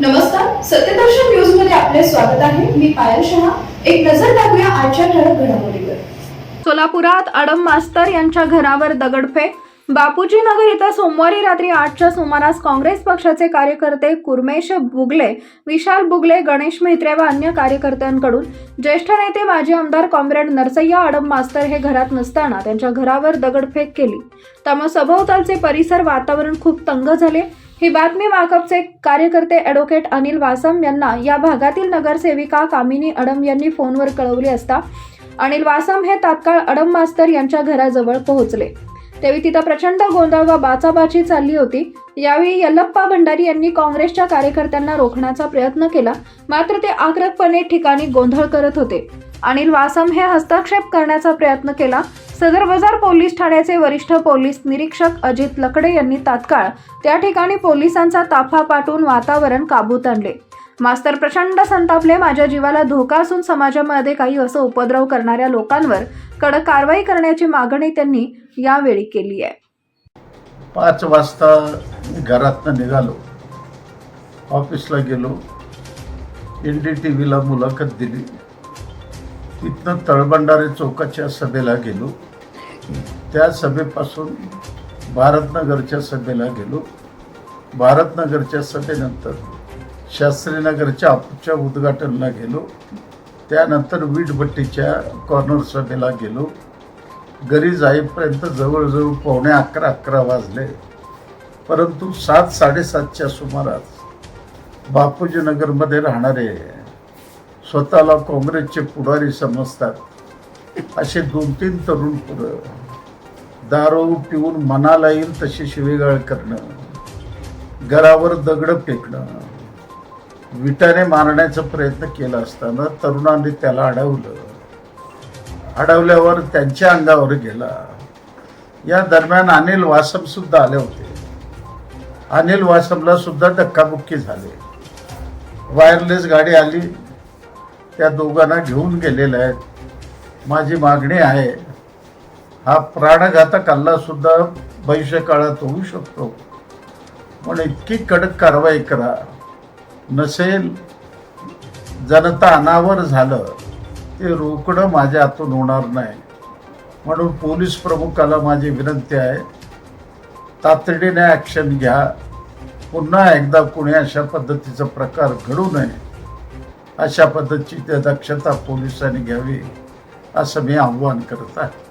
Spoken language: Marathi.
नमस्कार सत्यदर्शन न्यूजमध्ये आपले स्वागत आहे. मी पायल शहा. एक नजर टाकूया आजच्या ठळक घडामोडीवर. सोलापुरात अडम मास्तर यांच्या घरावर दगडफेक. बापूजी नगर इथं सोमवारी रात्री आठच्या सुमारास काँग्रेस पक्षाचे कार्यकर्ते कुर्मेश बुगले विशाल बुगले गणेश म्हेत्रे व अन्य कार्यकर्त्यांकडून ज्येष्ठ नेते माजी आमदार कॉम्रेड नरसय्या अडम मास्तर हे घरात नसताना त्यांच्या घरावर दगडफेक केली. त्यामुळे सभोवतालचे परिसर वातावरण खूप तंग झाले. ही बातमी माकपचे कार्यकर्ते ॲडव्होकेट अनिल वासम यांना या भागातील नगरसेविका कामिनी अडम यांनी फोनवर कळवली असता अनिल वासम हे तात्काळ अडम मास्तर यांच्या घराजवळ पोहोचले. तेव्हा तिथं प्रचंड गोंधळ व बाचाबाची चालली होती. यावेळी यल्लप्पा भंडारी यांनी काँग्रेसच्या कार्यकर्त्यांना रोखण्याचा प्रयत्न केला मात्र ते आक्रकपणे ठिकाणी गोंधळ करत होते. अनिल वासम हे हस्तक्षेप करण्याचा प्रयत्न केला सदर बाजार पोलीस ठाण्याचे वरिष्ठ पोलीस निरीक्षक अजित लकडे यांनी तात्काळ त्या ठिकाणी पोलिसांचा ताफा पाठवून वातावरण काबूत आणले. मास्तर प्रचंड संतापले माझ्या जीवाला धोका असून समाजामध्ये काही असं उपद्रव करणाऱ्या लोकांवर कडक कारवाई करण्याची मागणी त्यांनी यावेळी केली आहे. पाच वाजता घरातनं निघालो. ऑफिसला गेलो. एन डी टी व्हीला मुलाखत दिली. तिथनं तळबंडारे चौकाच्या सभेला गेलो. त्या सभेपासून भारतनगरच्या सभेला गेलो. भारतनगरच्या सभेनंतर शास्त्रीनगरच्या आपूच्या उद्घाटनला गेलो. त्यानंतर वीटभट्टीच्या कॉर्नर सभेला गेलो. घरी जाईपर्यंत जवळजवळ पावणे अकरा अकरा वाजले. परंतु सात साडेसातच्या सुमारास बापूजी नगरमध्ये राहणारे स्वतःला काँग्रेसचे पुढारी समजतात. असे दोन तीन तरुण पुढं दारू पिऊन मनाला येईल तशी शिवेगाळ करणं घरावर दगड फेकणं विटाने मारण्याचा प्रयत्न केला असताना तरुणांनी त्याला अडवलं. अडवल्यावर त्यांच्या अंगावर गेला. या दरम्यान अनिल वासम सुद्धा आले होते. अनिल वासमला सुद्धा धक्काबुक्की झाले. वायरलेस गाडी आली. त्या दोघांना घेऊन गेलेल्या आहेत माझी मागणी आहे हा प्राणघातक हल्लासुद्धा भविष्यकाळात होऊ शकतो. पण इतकी कडक कारवाई करा. नसेल जनता अनावर झालं ते रोखणं माझ्या हातून होणार नाही. म्हणून पोलीस प्रमुखाला माझी विनंती आहे तातडीने ॲक्शन घ्या. पुन्हा एकदा कुणी अशा पद्धतीचा प्रकार घडू नये. अशा पद्धतीची दक्षता पोलिसांनी घ्यावी असं मी आव्हान करत आहे.